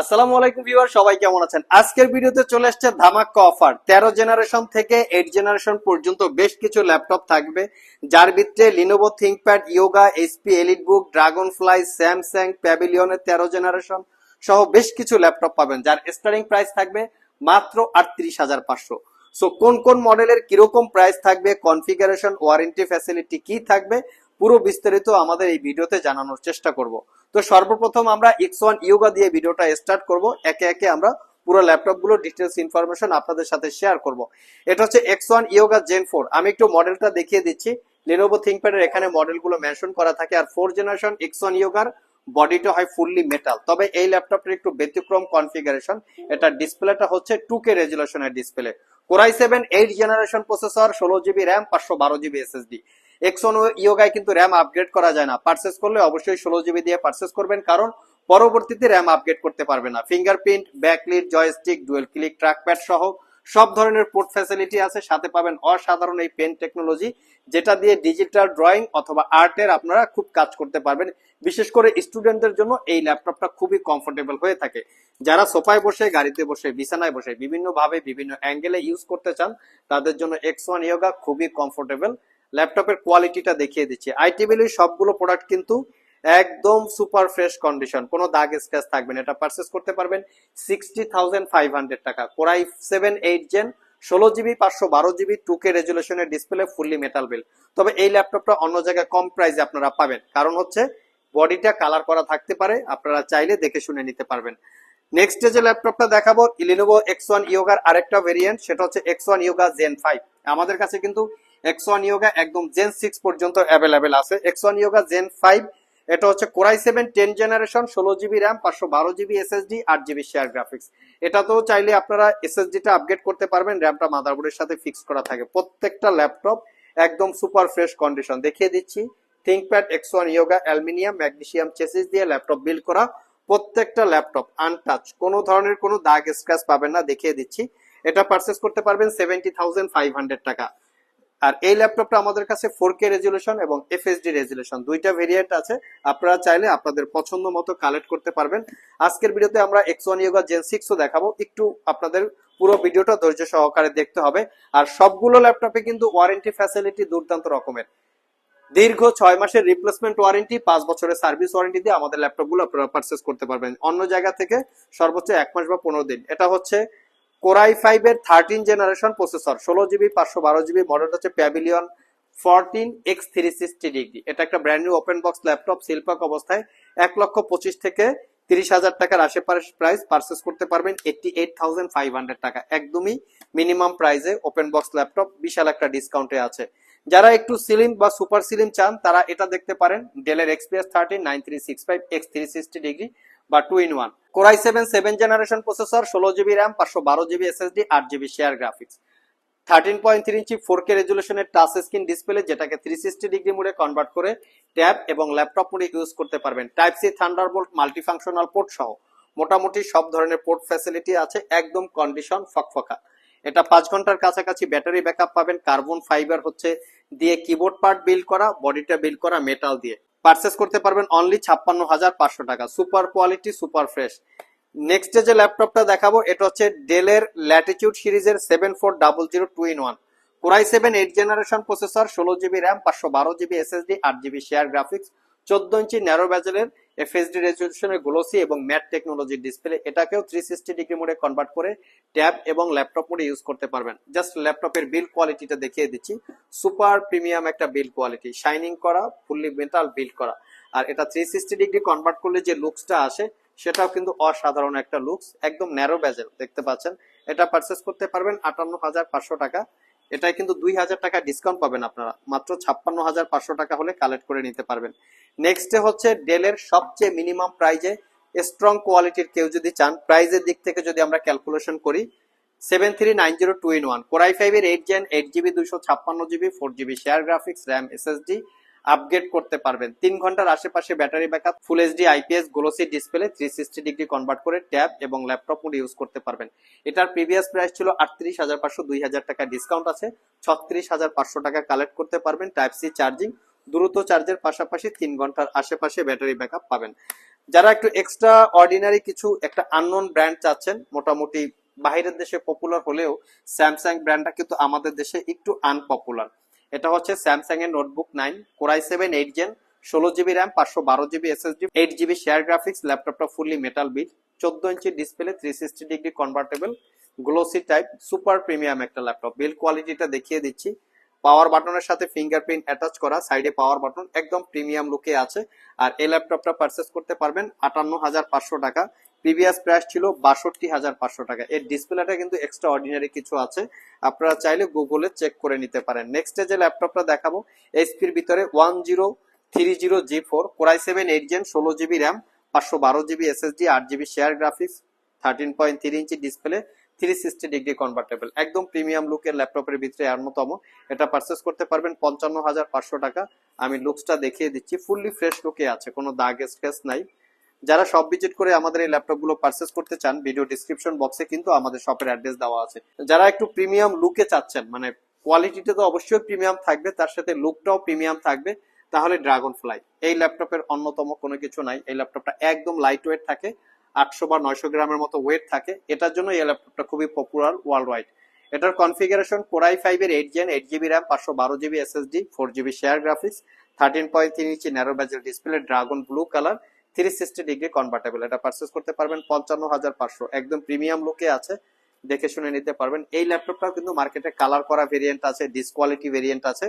আসসালামু আলাইকুম ভিউয়ার, সবাই কেমন আছেন? আজকের ভিডিওতে চলে আসছে ধামাক্কা অফার। তেরো জেনারেশন থেকে এইট জেনারেশন পর্যন্ত বেশ কিছু ল্যাপটপ থাকবে, যার ভিতরে Lenovo ThinkPad Yoga HP EliteBook Dragonfly Samsung প্যাভিলিয়নের তেরো জেনারেশন সহ বেশ কিছু ল্যাপটপ পাবেন, যার স্টার্টিং প্রাইস থাকবে মাত্র আটত্রিশ হাজার পাঁচশো। সো কোন কোন মডেলের কীরকম প্রাইস থাকবে কনফিগারেশন ওয়ারেন্টি ফ্যাসিলিটি কি থাকবে, পুরো বিস্তারিত আমাদের এই ভিডিওতে জানানোর চেষ্টা করব। তো সর্বপ্রথম আমরা এক্স ওয়ান ইয়োগা দিয়ে ভিডিওটা স্টার্ট করব। একে একে আমরা পুরো ল্যাপটপগুলো ডিটেলস ইনফরমেশন আপনাদের সাথে শেয়ার করব। এটা হচ্ছে X one Yoga gen four আমি একটু মডেলটা দেখিয়ে দিচ্ছি। লেনোভো থিঙ্কপ্যাডের এখানে মডেলগুলো মেনশন করা থাকে। আর ফোর জেনারেশন এক্স ওয়ান ইয়োগার বডিটা হয় ফুললি মেটাল তবে এই ল্যাপটপের একটু ব্যতিক্রম কনফিগারেশন এটা ডিসপ্লেটা হচ্ছে two K রেজুলেশনের display core i seven eight generation processor ষোলো জিবি র্যাম পাঁচশো বারো জিবি এসএসডি এক্সন ইয়োগায় কিন্তু র্যাম আপগ্রেড করা যায় না। পারচেস করলে অবশ্যই ষোলো জিবি দিয়ে পারচেস করবেন, কারণ পরবর্তীতে র্যাম আপগ্রেড করতে পারবে না। Fingerprint backlit joystick dual click trackpad সহ সব ধরনের পোর্ট ফ্যাসিলিটি আছে। সাথে পাবেন অসাধারণ এই পেন টেকনোলজি যেটা দিয়ে ডিজিটাল ড্রয়িং অথবা আর্টের আপনারা খুব কাজ করতে পারবেন। বিশেষ করে স্টুডেন্টদের জন্য এই ল্যাপটপটা খুবই কমফোর্টেবল হয়ে থাকে। যারা সোফায় বসে, গাড়িতে বসে, বিছানায় বসে, বিভিন্নভাবে বিভিন্ন অ্যাঙ্গেলে ইউজ করতে চান, তাদের জন্য এক্স ওয়ান ইয়োগা খুবই কমফোর্টেবল ল্যাপটপের কোয়ালিটিটা দেখিয়ে দিচ্ছি। আইটিবিলির সবগুলো প্রোডাক্ট কিন্তু একদম সুপার ফ্রেশ কন্ডিশন কোনো দাগ স্ক্র্যাচ থাকবে না। এটা পারচেস করতে পারবেন সিক্সটি থাউজেন্ড ফাইভ হান্ড্রেড টাকা। Core i seven eight gen ষোলো জিবি পাঁচশো বারো জিবি টু কে রেজুলেশনের ডিসপ্লে ফুললি মেটাল বিল তবে এই ল্যাপটপটা অন্য জায়গায় কম প্রাইসে আপনারা পাবেন। কারণ হচ্ছে বডিটা কালার করা থাকতে পারে, আপনারা চাইলে দেখে শুনে নিতে পারবেন। নেক্সট যে ল্যাপটপটা দেখাবো ইলিনোভো এক্স ওয়ান ইয়োগার আরেকটা ভেরিয়েন্ট সেটা হচ্ছে X one Yoga gen five আমাদের কাছে কিন্তু এক্স ওয়ান ইয়োগা একদম জেন সিক্স পর্যন্ত অ্যাভেলেবেল আছে। X one Yoga gen five এটা হচ্ছে core i seven ten generation ষোলো জিবি র্যাম পাঁচশো বারো জিবি এসএসডি আট জিবি শেয়ার গ্রাফিক্স এটাতেও চাইলে আপনারা এসএসডিটা আপগ্রেড করতে পারবেন র্যামটা মাদারবোর্ডের সাথে ফিক্স করা থাকে। প্রত্যেকটা ল্যাপটপ একদম সুপার ফ্রেশ কন্ডিশন দেখিয়ে দিচ্ছি ThinkPad X Yoga aluminium magnesium chassis দিয়ে ল্যাপটপ বিল্ড করা প্রত্যেকটা ল্যাপটপ আনটাচ কোনো ধরনের কোনো দাগ স্ক্র্যাচ পাবেন না, দেখিয়ে দিচ্ছি। এটা পারচেস করতে পারবেন সেভেন্টি থাউজেন্ড ফাইভ হান্ড্রেড টাকা। আর এই ল্যাপটপটা আমাদের কাছে ফোর কে রেজুলেশন এবং এফএসডি রেজুলেশন দুইটা ভেরিয়েন্ট আছে। আপনারা চাইলে আপনাদের পছন্দ মতো কালেক্ট করতে পারবেন। আজকের ভিডিওতে আমরা এক্স ওয়ান ইয়োগা জেন সিক্সও দেখাবো। একটু আপনাদের পুরো ভিডিওটা ধৈর্য সহকারে দেখতে হবে। আর সবগুলো ল্যাপটপে কিন্তু ওয়ারেন্টি ফ্যাসিলিটি দুর্দান্ত রকমের। দীর্ঘ ছয় মাসের রিপ্লেসমেন্ট ওয়ারেন্টি পাঁচ বছরের সার্ভিস ওয়ারেন্টি দিয়ে আমাদের ল্যাপটপগুলো আপনারা পারচেস করতে পারবেন। অন্য জায়গা থেকে সর্বোচ্চ এক মাস বা পনেরো দিন। এটা হচ্ছে কোরাই ফাইভ এর থার্টিন জেনারেশন প্রসেসর ষোলো জিবি, পাঁচশো বারো জিবি মডেল হচ্ছে Pavilion fourteen X three sixty degree এটা একটা brand new open box laptop শিল্পক অবস্থায়। এক লক্ষ পঁচিশ থেকে তিরিশ হাজার টাকার আশেপাশে প্রাইস পারচেস করতে পারবেন eighty eight thousand five hundred টাকা। একদমই মিনিমাম প্রাইসে ওপেন বক্স ল্যাপটপ বিশাল একটা ডিসকাউন্টে আছে। যারা একটু সিলিম বা সুপার সিলিম চান, তারা এটা দেখতে পারেন। ডেলের XPS thirteen nine three six five X three sixty degree বা two in one core i seven seven generation processor ষোলো জিবি র্যাম পাঁচশো বারো জিবি এসএসডি আট GB share graphics thirteen point three inch four K রেজুলেশনের touch screen display যেটাকে three sixty degree মোডে convert করে tab এবং laptop মোডে use করতে পারবেন। Type C thunder Thunderbolt multifunctional port সহ। মোটামুটি সব ধরনের পোর্ট ফ্যাসিলিটি আছে, একদম কন্ডিশন ফকফকা। এটা পাঁচ ঘণ্টার কাছাকাছি ব্যাটারি ব্যাকআপ পাবেন। কার্বন ফাইবার হচ্ছে দিয়ে কিবোর্ড পার্ট বিল্ড করা বডিটা বিল্ড করা মেটাল দিয়ে। পারচেস করতে পারবেন অনলি ছাপ্পান্ন হাজার পাঁচশো টাকা। Super quality super fresh next যে ল্যাপটপটা দেখাবো, এটা হচ্ছে ডেলের ল্যাটিটিউড সিরিজের seven four double zero two in one core i seven eight generation processor ষোলো জিবি র্যাম পাঁচশো বারো জিবি এসএসডি আট জিবি শেয়ার গ্রাফিক্স চোদ্দ ইঞ্চি ন্যারো ব্যাজেলের এফএসডি রেজলিউশনের গ্লোসি এবং ম্যাট টেকনোলজির ডিসপ্লে এটাকেও থ্রি সিক্সটি ডিগ্রি মোডে কনভার্ট করে ট্যাব এবং ল্যাপটপ মোডে ইউজ করতে পারবেন। জাস্ট ল্যাপটপের বিল কোয়ালিটিটা দেখিয়ে দিচ্ছি। সুপার প্রিমিয়াম একটা বিল কোয়ালিটি শাইনিং করা ফুললি মেটাল বিল্ড করা। আর এটা থ্রি সিক্সটি ডিগ্রি কনভার্ট করলে যে লুকসটা আসে, সেটাও কিন্তু অসাধারণ একটা লুকস একদম ন্যারো ব্যাজেল দেখতে পাচ্ছেন? এটা পারচেস করতে পারবেন আটান্ন হাজার পাঁচশো টাকা। এটাই কিন্তু দুই হাজার টাকা ডিসকাউন্ট পাবেন আপনারা। মাত্র ছাপ্পান্ন হাজার পাঁচশো টাকা হলে কালেক্ট করে নিতে পারবেন। নেক্সটে হচ্ছে ডেলের সবচেয়ে মিনিমাম প্রাইজে স্ট্রং কোয়ালিটির কেউ যদি চান প্রাইজের দিক থেকে যদি আমরা ক্যালকুলেশন করি seven three nine zero two in one core i ফাইভের এইট জেন এইট জিবি দুশো ছাপ্পান্ন GB four GB share graphics RAM SSD upgrade করতে পারবেন। তিন ঘণ্টার আশেপাশে battery backup full HD IPS glossy display three sixty degree convert করে tab এবং ল্যাপটপ মোড ইউজ করতে পারবেন। এটার প্রিভিয়াস প্রাইস ছিল আটত্রিশ হাজার পাঁচশো দুই হাজার টাকা ডিসকাউন্ট আছে। ছত্রিশ হাজার পাঁচশো টাকা কালেক্ট করতে পারবেন টাইপ সি চার্জিং দ্রুত চার্জের পাশাপাশি তিন ঘণ্টার আশেপাশে ব্যাটারি ব্যাকআপ পাবেন। যারা একটু এক্সট্রা অর্ডিনারি কিছু একটা আননোন ব্র্যান্ড চাচ্ছেন, মোটামুটি বাইরের দেশে পপুলার হলেও স্যামসাং ব্র্যান্ডটা কিন্তু আমাদের দেশে একটু আনপপুলার এটা হচ্ছে স্যামসাং এর notebook nine core i seven eight gen ষোলো জিবি র্যাম পাঁচশো বারো GB SSD eight GB share graphics ল্যাপটপটা ফুললি মেটাল বিট চোদ্দ inch display three sixty degree convertible glossy type super premium একটা ল্যাপটপ বিল কোয়ালিটিটা দেখিয়ে দিচ্ছি। পাওয়ার বাটনের সাথে ফিঙ্গারপ্রিন্ট অ্যাটাচ করা সাইডে পাওয়ার বাটন একদম প্রিমিয়াম লুকে আছে। আর এই ল্যাপটপটা পারচেস করতে পারবেন আটান্ন হাজার পাঁচশো টাকা। প্রিভিয়াস প্রাইস ছিল বাষট্টি হাজার পাঁচশো টাকা। এর ডিসপ্লেটা কিন্তু এক্সট্রা অর্ডিনারি কিছু আছে। আপনারা চাইলে গুগলে চেক করে নিতে পারেন। নেক্সটে যে ল্যাপটপটা দেখাবো এইচপির ভিতরে one zero three zero G four core i seven eight gen ষোলো জিবি র্যাম পাঁচশো বারো জিবি এসএসডি আট GB share graphics thirteen point three ইঞ্চি display three sixty degree convertible একদম প্রিমিয়াম লুকের ল্যাপটপের ভিতরে অন্যতম। এটা পারচেস করতে পারবেন পঞ্চান্ন হাজার পাঁচশো টাকা। আমি লুকসটা দেখিয়ে দিচ্ছি। ফুললি ফ্রেশ লুকে আছে। কোনো দাগ স্কেচ নাই। যারা সব ভিজিট করে আমাদের এই ল্যাপটপগুলো পারচেস করতে চান ভিডিও ডিসক্রিপশন বক্সে কিন্তু আমাদের শপের অ্যাড্রেস দেওয়া আছে। যারা একটু প্রিমিয়াম লুকে চাচ্ছেন মানে কোয়ালিটিটা তো অবশ্যই প্রিমিয়াম থাকবে, তার সাথে লুকটাও প্রিমিয়াম থাকবে, তাহলে ড্রাগন ফ্লাই এই ল্যাপটপের অন্যতম কোনো কিছু নাই। এই ল্যাপটপটা একদম লাইট ওয়েট থাকে, আটশো বা নয়শো গ্রামের মতো ওয়েট থাকে। এটার জন্য এই ল্যাপটপটা খুবই পপুলার ওয়ার্ল্ড ওয়াইড এটার কনফিগারেশন কোরাই ফাইভ এর eight gen eight GB RAM পাঁচশো বারো GB SSD four GB share graphics thirteen point three ইঞ্চি narrow bezel display dragon blue colour three sixty degree convertible এটা পারচেস করতে পারবেন পঞ্চান্ন হাজার পাঁচশো। একদম প্রিমিয়াম লুকে আছে, দেখে শুনে নিতে পারবেন। এই ল্যাপটপটাও কিন্তু মার্কেটে কালার করা ভেরিয়েন্ট আছে ডিসকোয়ালিটি ভেরিয়েন্ট আছে,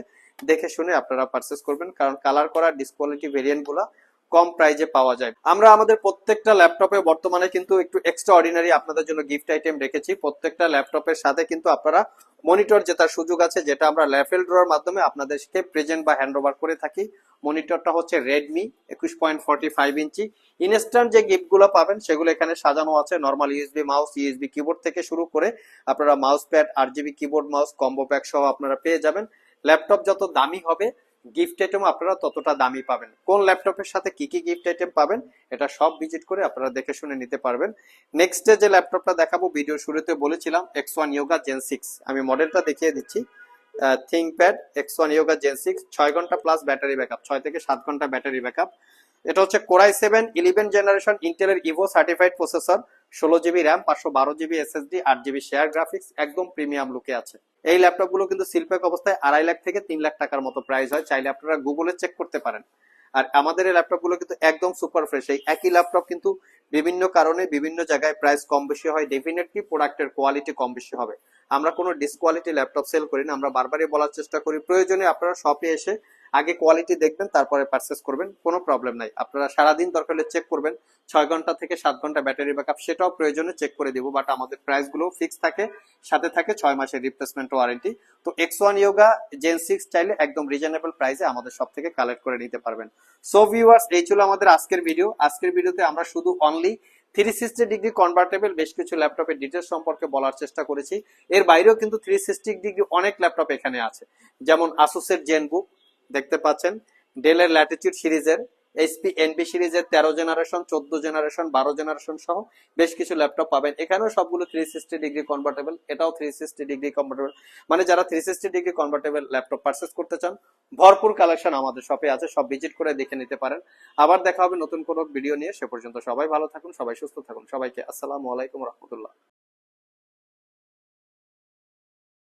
দেখে শুনে আপনারা পারচেস করবেন। কারণ কালার করা ডিসকোয়ালিটি ভেরিয়েন্টগুলা কম প্রাইজে পাওয়া যায়। আমরা আমাদের প্রত্যেকটা ল্যাপটপে বর্তমানে কিন্তু একটু এক্সট্রা অর্ডিনারি আপনাদের জন্য গিফট আইটেম রেখেছি। প্রত্যেকটা ল্যাপটপের সাথে কিন্তু আপনারা মনিটর জেতার সুযোগ আছে, যেটা আমরা ল্যাফেল ড্রোর মাধ্যমে আপনাদেরকে প্রেজেন্ট বা হ্যান্ড ওভার করে থাকি। মনিটরটা হচ্ছে রেডমি একুশ পয়েন্ট ফর্টি ফাইভ ইঞ্চি। ইনস্ট্যান্ট যে গিফটগুলো পাবেন, সেগুলো এখানে সাজানো আছে। Normal USB mouse USB keyboard থেকে শুরু করে আপনারা মাউস প্যাড আর GB keyboard mouse combo pack সহ আপনারা পেয়ে যাবেন। ল্যাপটপ যত দামি হবে গিফট আইটেম আপনারা ততটা দামি পাবেন। কোন ল্যাপটপের সাথে কি কি গিফট আইটেম পাবেন, এটা সব ভিজিট করে আপনারা দেখে শুনে নিতে পারবেন। নেক্সট যে ল্যাপটপটা দেখাবো ভিডিও শুরুতে বলেছিলাম X one Yoga gen six আমি মডেলটা দেখিয়ে দিচ্ছি। ThinkPad X one Yoga gen six ছয় ঘণ্টা প্লাস ব্যাটারি ব্যাকআপ ছয় থেকে সাত ঘণ্টা ব্যাটারি ব্যাকআপ এটা হচ্ছে core i seven eleven generation ইন্টেলের ইভো সার্টিফাইড প্রসেসর ষোলো জিবি র্যাম পাঁচশো বারো জিবি এসএসডি আট জিবি শেয়ার গ্রাফিক্স একদম প্রিমিয়াম লুকে আছে। এই ল্যাপটপগুলো কিন্তু শিল্পেক অবস্থায় আড়াই লাখ থেকে তিন লাখ টাকার মতো প্রাইস হয়, চাইলে আপনারা গুগলে চেক করতে পারেন। আর আমাদের এই ল্যাপটপগুলো কিন্তু একদম সুপার ফ্রেশ এই একই ল্যাপটপ কিন্তু বিভিন্ন কারণে বিভিন্ন জায়গায় প্রাইস কম বেশি হয় ডেফিনেটলি প্রোডাক্টের কোয়ালিটি কম বেশি হবে। আমরা কোনো ডিসকোয়ালিটি ল্যাপটপ সেল করি না, আমরা বারবারই বলার চেষ্টা করি, প্রয়োজনে আপনারা শপে এসে আগে কোয়ালিটি দেখবেন, তারপরে পারচেস করবেন, কোনো প্রবলেম নাই। আপনারা সারাদিন দরকার হলে চেক করবেন, ছয় ঘণ্টা থেকে সাত ঘণ্টা ব্যাটারি ব্যাকআপ সেটাও প্রয়োজনে চেক করে দিব বাট আমাদের প্রাইসগুলো ফিক্স থাকে, সাথে থাকে ছয় মাসের রিপ্লেসমেন্ট ওয়ারেন্টি তো X one Yoga gen six চাইলে একদম রিজনেবল প্রাইসে আমাদের সব থেকে কালেক্ট করে নিতে পারবেন। সো ভিউয়ার্স এই ছিল আমাদের আজকের ভিডিও আজকের ভিডিওতে আমরা শুধু only three sixty degree convertible বেশ কিছু ল্যাপটপের ডিটেলস সম্পর্কে বলার চেষ্টা করেছি। এর বাইরেও কিন্তু থ্রি সিক্সটি ডিগ্রি অনেক ল্যাপটপ এখানে আছে। যেমন আসুসের জেনবুক দেখতে পাচ্ছেন। ডেলের ল্যাটিটিউড সিরিজের এইচপি এনবি সিরিজের তেরো জেনারেশন চোদ্দ জেনারেশন বারো জেনারেশন সহ বেশ কিছু ল্যাপটপ পাবেন। এখানেও সবগুলো থ্রি সিক্সটি ডিগ্রি কনভার্টেবল এটাও থ্রি সিক্সটি ডিগ্রি কনভার্টেবল মানে যারা three sixty degree convertible laptop purchase করতে চান, ভরপুর কালেকশন আমাদের শপে আছে, সব ভিজিট করে দেখে নিতে পারেন। আবার দেখা হবে নতুন কোনো ভিডিও নিয়ে, সে পর্যন্ত সবাই ভালো থাকুন, সবাই সুস্থ থাকুন, সবাইকে আসসালামু আলাইকুম রহমতুল্লাহ।